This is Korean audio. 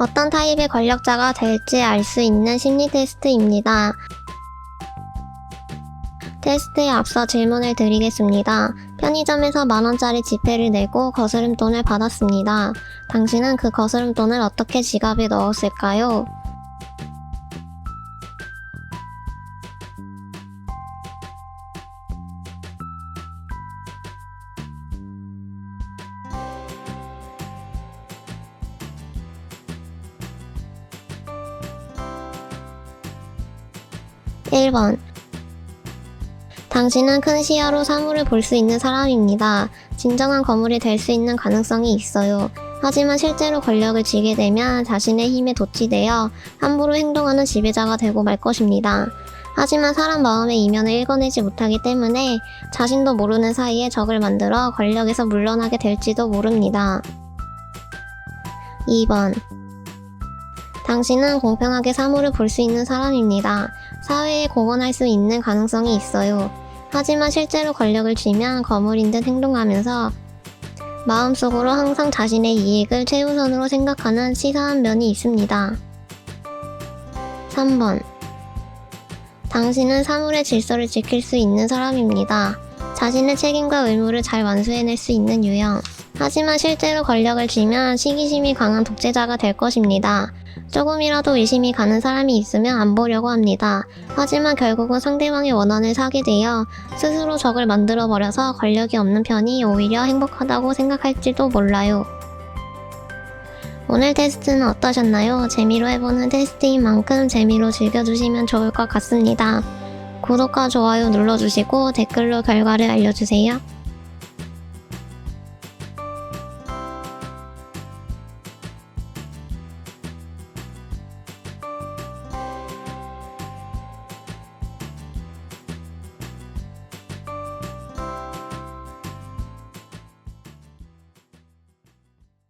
어떤 타입의 권력자가 될지 알 수 있는 심리 테스트입니다. 테스트에 앞서 질문을 드리겠습니다. 편의점에서 만원짜리 지폐를 내고 거스름돈을 받았습니다. 당신은 그 거스름돈을 어떻게 지갑에 넣었을까요? 1번 당신은 큰 시야로 사물을 볼 수 있는 사람입니다. 진정한 거물이 될 수 있는 가능성이 있어요. 하지만 실제로 권력을 쥐게 되면 자신의 힘에 도취되어 함부로 행동하는 지배자가 되고 말 것입니다. 하지만 사람 마음의 이면을 읽어내지 못하기 때문에 자신도 모르는 사이에 적을 만들어 권력에서 물러나게 될지도 모릅니다. 2번 당신은 공평하게 사물을 볼 수 있는 사람입니다. 사회에 공헌할 수 있는 가능성이 있어요. 하지만 실제로 권력을 쥐면 거물인 듯 행동하면서 마음속으로 항상 자신의 이익을 최우선으로 생각하는 치사한 면이 있습니다. 3번. 당신은 사물의 질서를 지킬 수 있는 사람입니다. 자신의 책임과 의무를 잘 완수해낼 수 있는 유형. 하지만 실제로 권력을 쥐면 시기심이 강한 독재자가 될 것입니다. 조금이라도 의심이 가는 사람이 있으면 안 보려고 합니다. 하지만 결국은 상대방의 원한을 사게 되어 스스로 적을 만들어 버려서 권력이 없는 편이 오히려 행복하다고 생각할지도 몰라요. 오늘 테스트는 어떠셨나요? 재미로 해보는 테스트인 만큼 재미로 즐겨주시면 좋을 것 같습니다. 구독과 좋아요 눌러주시고 댓글로 결과를 알려주세요.